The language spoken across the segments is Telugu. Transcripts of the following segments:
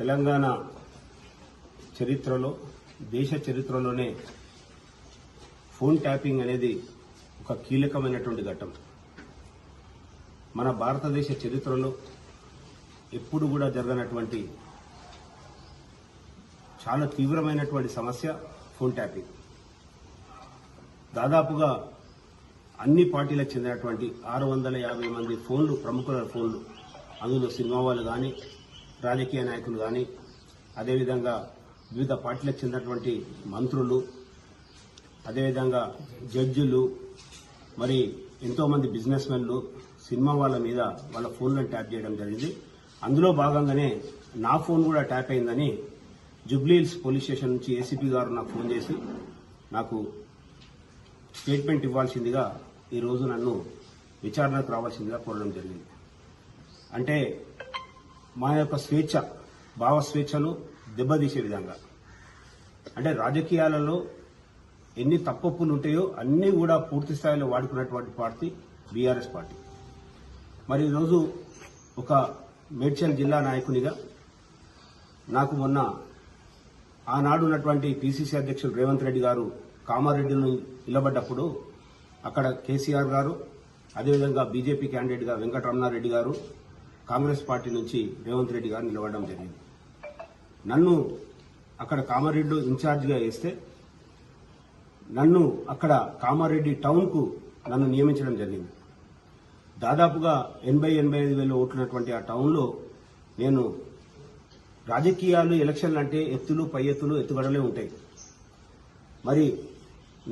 తెలంగాణ చరిత్రలో దేశ చరిత్రలోనే ఫోన్ ట్యాపింగ్ అనేది ఒక కీలకమైనటువంటి ఘట్టం. మన భారతదేశ చరిత్రలో ఎప్పుడు కూడా జరగనటువంటి చాలా తీవ్రమైనటువంటి సమస్య ఫోన్ ట్యాపింగ్. దాదాపుగా అన్ని పార్టీలకు చెందినటువంటి ఆరు వందల యాభై మంది ఫోన్లు ప్రముఖుల ఫోన్లు అందులో సినిమా వాళ్ళు కానీ రాజకీయ నాయకులు కానీ అదేవిధంగా వివిధ పార్టీలకు చెందినటువంటి మంత్రులు అదేవిధంగా జడ్జిలు మరి ఎంతోమంది బిజినెస్ మెన్లు సినిమా వాళ్ళ మీద వాళ్ళ ఫోన్లను ట్యాప్ చేయడం జరిగింది. అందులో భాగంగానే నా ఫోన్ కూడా ట్యాప్ అయిందని జుబ్లీహిల్స్ పోలీస్ స్టేషన్ నుంచి ఏసీపీ గారు నాకు ఫోన్ చేసి నాకు స్టేట్మెంట్ ఇవ్వాల్సిందిగా ఈరోజు నన్ను విచారణకు రావాల్సిందిగా కోరడం జరిగింది. అంటే మా యొక్క స్వేచ్ఛ భావ స్వేచ్ఛను దెబ్బతీసే విధంగా. అంటే రాజకీయాలలో ఎన్ని తప్పప్పులు ఉంటాయో అన్నీ కూడా పూర్తి స్థాయిలో వాడుకున్నటువంటి పార్టీ బీఆర్ఎస్ పార్టీ. మరి ఈరోజు ఒక మేడ్చల్ జిల్లా నాయకునిగా నాకు మొన్న ఆనాడు ఉన్నటువంటి పిసిసి అధ్యక్షుడు రేవంత్ రెడ్డి గారు కామారెడ్డిని నిలబడ్డప్పుడు అక్కడ కేసీఆర్ గారు అదేవిధంగా బీజేపీ క్యాండిడేట్గా వెంకటరమణారెడ్డి గారు కాంగ్రెస్ పార్టీ నుంచి రేవంత్ రెడ్డి గారు నిలవడం జరిగింది. నన్ను అక్కడ కామారెడ్డి ఇన్ఛార్జిగా వేస్తే నన్ను అక్కడ కామారెడ్డి టౌన్కు నన్ను నియమించడం జరిగింది. దాదాపుగా ఎనభై ఎనభై ఐదు వేల ఓట్లున్నటువంటి ఆ టౌన్లో నేను రాజకీయాలు ఎలక్షన్లు అంటే ఎత్తులు పై ఎత్తులు ఎత్తుగడలే ఉంటాయి. మరి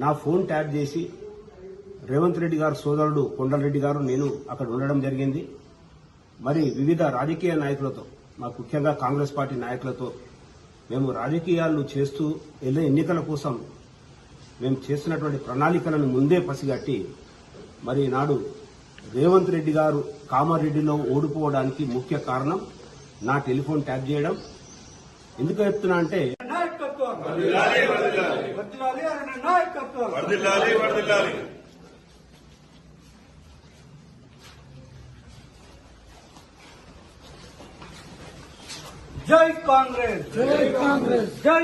నా ఫోన్ ట్యాప్ చేసి రేవంత్ రెడ్డి గారు సోదరుడు కొండలరెడ్డి గారు నేను అక్కడ ఉండడం జరిగింది. మరి వివిధ రాజకీయ నాయకులతో మా ముఖ్యంగా కాంగ్రెస్ పార్టీ నాయకులతో మేము రాజకీయాలు చేస్తూ ఎన్నో ఎన్నికల కోసం మేము చేస్తున్నటువంటి ప్రణాళికలను ముందే పసిగట్టి మరి నాడు రేవంత్ రెడ్డి గారు కామారెడ్డిలో ఓడిపోవడానికి ముఖ్య కారణం నా టెలిఫోన్ ట్యాప్ చేయడం. ఎందుకు చెప్తున్నా అంటే నాయకత్వం వర్ధిల్లాలి అన్న నాయకత్వం వర్దిల్లాలి వర్దిల్లాలి